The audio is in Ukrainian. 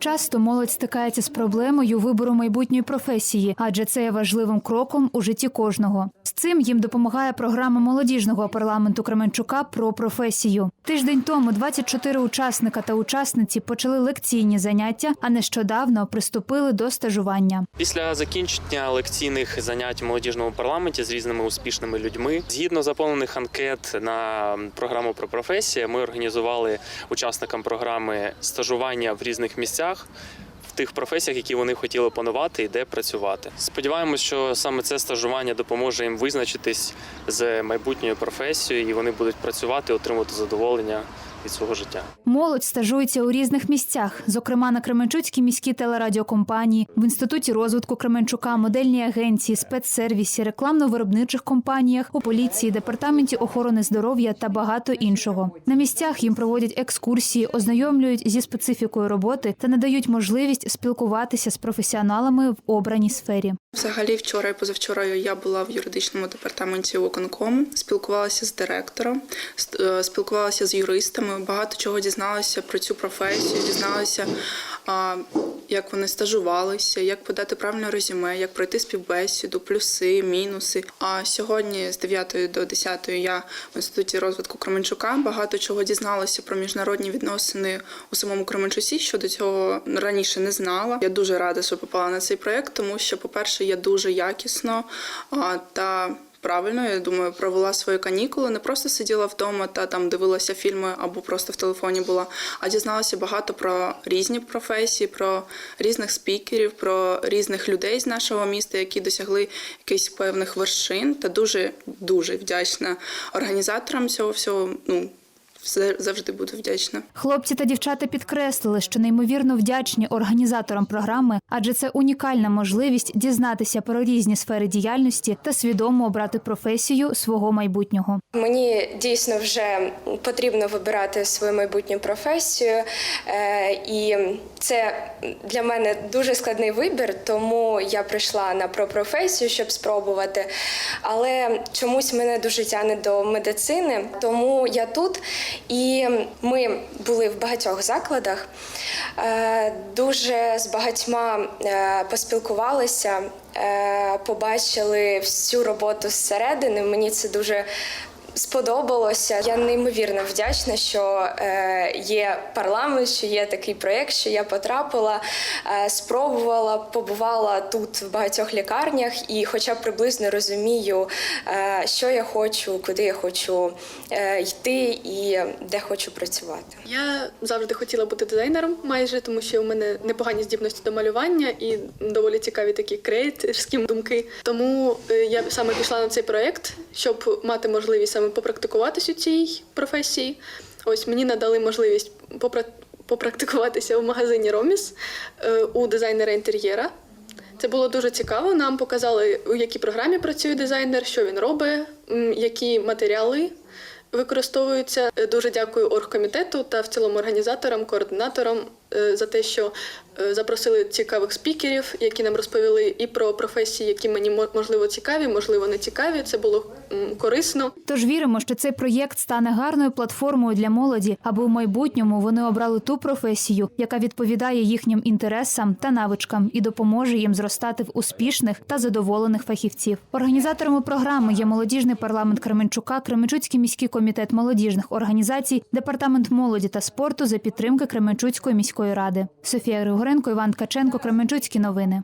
Часто молодь стикається з проблемою вибору майбутньої професії, адже це є важливим кроком у житті кожного. З цим їм допомагає програма молодіжного парламенту Кременчука про професію. Тиждень тому 24 учасника та учасниці почали лекційні заняття, а нещодавно приступили до стажування. Після закінчення лекційних занять у молодіжному парламенті з різними успішними людьми, згідно заповнених анкет на програму про професії, ми організували учасникам програми стажування в різних місцях. В тих професіях, які вони хотіли панувати і де працювати. Сподіваємось, що саме це стажування допоможе їм визначитись з майбутньою професією, і вони будуть працювати, отримувати задоволення від свого життя. Молодь стажується у різних місцях, зокрема на Кременчуцькій міській телерадіокомпанії, в інституті розвитку Кременчука, модельній агенції, спецсервісі, рекламно-виробничих компаніях, у поліції, департаменті охорони здоров'я та багато іншого. На місцях їм проводять екскурсії, ознайомлюють зі специфікою роботи та надають можливість спілкуватися з професіоналами в обраній сфері. Взагалі, вчора і позавчора я була в юридичному департаменті виконкому, спілкувалася з директором, е, спілкувалася з юристами. Багато чого дізналася про цю професію, дізналася, як вони стажувалися, як подати правильне резюме, як пройти співбесіду, плюси, мінуси. А сьогодні з 9 до 10 я в інституті розвитку Кременчука багато чого дізналася про міжнародні відносини у самому Кременчуці, що до цього раніше не знала. Я дуже рада, що попала на цей проект, тому що, по-перше, я дуже якісно та. Правильно, я думаю, провела свої канікули. Не просто сиділа вдома та там дивилася фільми або просто в телефоні була, а дізналася багато про різні професії, про різних спікерів, про різних людей з нашого міста, які досягли якихось певних вершин. Та дуже дуже вдячна організаторам цього всього. Ну завжди буду вдячна. Хлопці та дівчата підкреслили, що неймовірно вдячні організаторам програми, адже це унікальна можливість дізнатися про різні сфери діяльності та свідомо обрати професію свого майбутнього. Мені дійсно вже потрібно вибирати свою майбутню професію, е, і це для мене дуже складний вибір, тому я прийшла на пропрофесію, щоб спробувати. Але чомусь мене дуже тягне до медицини, тому я тут. І ми були в багатьох закладах, е, дуже з багатьма е, поспілкувалися, е, побачили всю роботу зсередини. Мені це дуже сподобалося. Я неймовірно вдячна, що е, є парламент, що є такий проєкт, що я потрапила, е, спробувала, побувала тут в багатьох лікарнях і, хоча б приблизно розумію, е, що я хочу, куди я хочу е, йти і де хочу працювати. Я завжди хотіла бути дизайнером, майже тому що у мене непогані здібності до малювання і доволі цікаві такі креаторські думки. Тому е, я саме пішла на цей проект, щоб мати можливість саме попрактикуватись у цій професії. Ось мені надали можливість попра- попрактикуватися в магазині Роміс е, у дизайнера інтер'єра. Це було дуже цікаво. Нам показали, у якій програмі працює дизайнер, що він робить, які матеріали використовуються. Е, Дуже дякую оргкомітету та в цілому організаторам, координаторам за те, що е, запросили цікавих спікерів, які нам розповіли і про професії, які мені мо- можливо цікаві, можливо, не цікаві. Це було корисно. Тож віримо, що цей проєкт стане гарною платформою для молоді, аби у майбутньому вони обрали ту професію, яка відповідає їхнім інтересам та навичкам і допоможе їм зростати в успішних та задоволених фахівців. Організаторами програми є молодіжний парламент Кременчука, Кременчуцький міський комітет молодіжних організацій, департамент молоді та спорту за підтримки Кременчуцької міської ради. Софія Григоренко, Іван Ткаченко, Кременчуцькі новини.